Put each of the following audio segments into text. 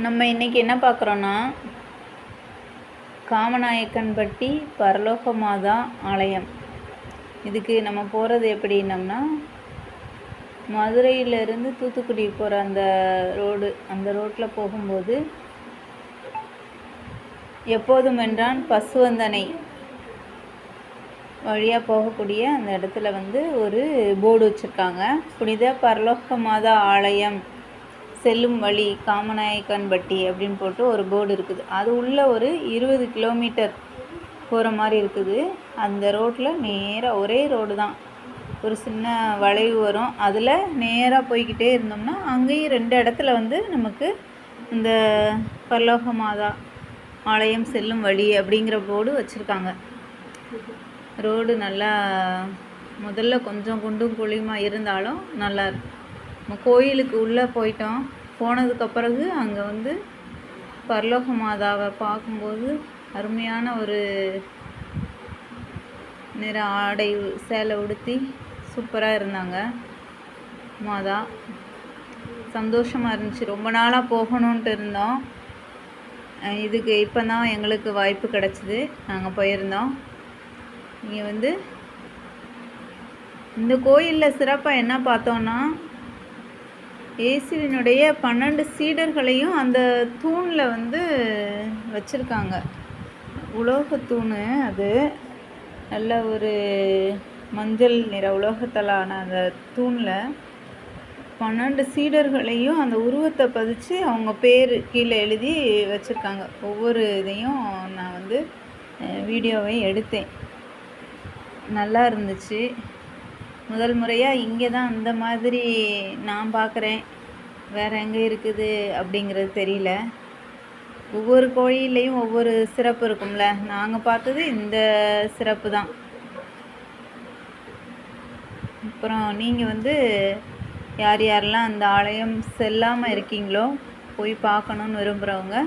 நம்ம இன்னைக்கு என்ன பார்க்குறோன்னா காமநாயக்கன்பட்டி பரலோக மாதா ஆலயம். இதுக்கு நம்ம போகிறது எப்படின்னம்னா மதுரையிலேருந்து தூத்துக்குடி போகிற அந்த ரோடு அந்த ரோட்டில் போகும்போது எப்போதும் என்றான் பசுவந்தனை வழியாக போகக்கூடிய அந்த இடத்துல வந்து ஒரு போர்டு வச்சுருக்காங்க. புனித பரலோக மாதா ஆலயம் செல்லும் வழி காமநாயக்கன்பட்டி அப்படின்னு போட்டு ஒரு போர்டு இருக்குது. அது உள்ள ஒரு இருபது கிலோமீட்டர் போகிற மாதிரி இருக்குது. அந்த ரோட்டில் நேராக ஒரே ரோடு தான். ஒரு சின்ன வளைவு வரும். அதில் நேராக போய்கிட்டே இருந்தோம்னா அங்கேயும் ரெண்டு இடத்துல வந்து நமக்கு இந்த பரலோக மாதா ஆலயம் செல்லும் வழி அப்படிங்கிற போர்டு வச்சுருக்காங்க. ரோடு நல்லா முதல்ல கொஞ்சம் குண்டும் குழியுமாக இருந்தாலும் நல்லா இருக்கும். நம்ம கோயிலுக்கு உள்ளே போயிட்டோம். போனதுக்கு பிறகு அங்கே வந்து பரலோக மாதாவை பார்க்கும்போது அருமையான ஒரு நிற ஆடை சேலை உடுத்தி சூப்பராக இருந்தாங்க மாதா. சந்தோஷமாக இருந்துச்சு. ரொம்ப நாளாக போகணுன்ட்டு இருந்தோம். இதுக்கு இப்போ தான் எங்களுக்கு வாய்ப்பு கிடச்சிது. நாங்கள் போயிருந்தோம். இங்கே வந்து இந்த கோயிலில் சிறப்பாக என்ன பார்த்தோன்னா இயேசுவினுடைய பன்னெண்டு சீடர்களையும் அந்த தூணில் வந்து வச்சுருக்காங்க. உலோக தூண் அது. நல்ல ஒரு மஞ்சள் நிற உலோகத்தலான அந்த தூணில் பன்னெண்டு சீடர்களையும் அந்த உருவத்தை பதித்து அவங்க பேர் கீழே எழுதி வச்சுருக்காங்க. ஒவ்வொரு இதையும் நான் வந்து வீடியோவை எடுத்தேன். நல்லா இருந்துச்சு. முதல் முறையாக இங்கே தான் அந்த மாதிரி நான் பார்க்குறேன். வேறு எங்கே இருக்குது அப்படிங்கிறது தெரியல. ஒவ்வொரு கோயில்லையும் ஒவ்வொரு சிறப்பு இருக்கும்ல. நாங்கள் பார்த்தது இந்த சிறப்பு தான். அப்புறம் நீங்கள் வந்து யார் யாரெல்லாம் அந்த ஆலயம் செல்லாமல் இருக்கீங்களோ போய் பார்க்கணுன்னு விரும்புகிறவங்க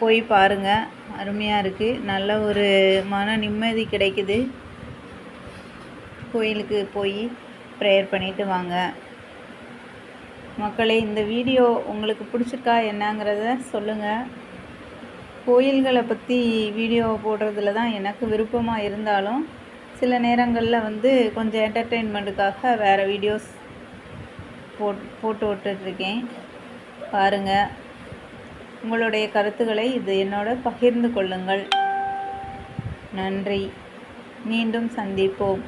போய் பாருங்கள் அருமையாக இருக்குது நல்ல ஒரு மன நிம்மதி கிடைக்குது. கோயிலுக்கு போய் ப்ரேயர் பண்ணிட்டு வாங்க. மக்களே இந்த வீடியோ உங்களுக்கு பிடிச்சிருக்கா என்னங்கிறத சொல்லுங்கள் கோயில்களை பற்றி வீடியோ போடுறதுல தான் எனக்கு விருப்பமாக இருந்தாலும் சில நேரங்களில் வந்து கொஞ்சம் என்டர்டெயின்மெண்ட்டுக்காக வேறு வீடியோஸ் போட் போட்டு விட்டுட்ருக்கேன். பாருங்கள் உங்களுடைய கருத்துக்களை இது என்னோட பகிர்ந்து கொள்ளுங்கள். நன்றி. மீண்டும் சந்திப்போம்.